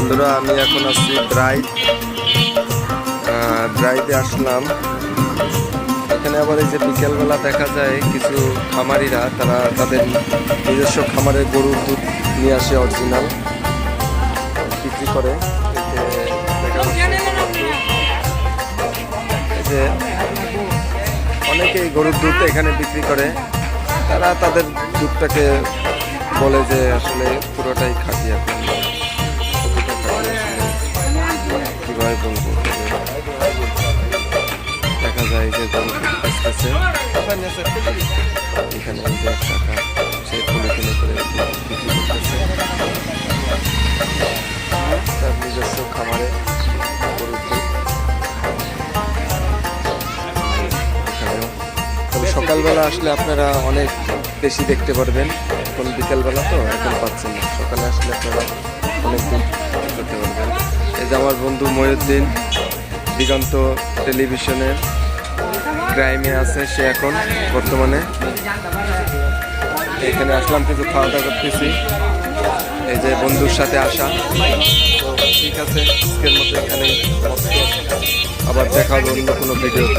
বন্ধুরা, আমি এখন আছি ড্রাইভ ড্রাইভে আসলাম। এখানে আবার এই যে বিকেলবেলা দেখা যায় কিছু খামারিরা, তারা তাদের নিজস্ব খামারে গরুর দুধ নিয়ে আসে অরিজিনাল বিক্রি করে। যে অনেকেই গরুর দুধ এখানে বিক্রি করে। তারা তাদের দুধটাকে বলে যে আসলে পুরোটাই খাঁটি দেখা যায় যে এখানে টাকা সে পলিথিনে করে বিক্রি করতেছে। তার নিজস্ব খামারে সকালবেলা আসলে আপনারা অনেক বেশি দেখতে পারবেন। এখন বিকেলবেলা তো এখন পাচ্ছেন যে আমার বন্ধু ময়ুদ্দিন দিগন্ত টেলিভিশনের ক্রাইমে আছে সে এখন বর্তমানে। এখানে আসলাম, কিছু খাওয়া দাওয়া করতেছি। এই যে বন্ধুর সাথে আসা। ঠিক আছে, আজকের মতো এখানেই। আবার দেখা হবে অন্য কোনো ভিডিওতে।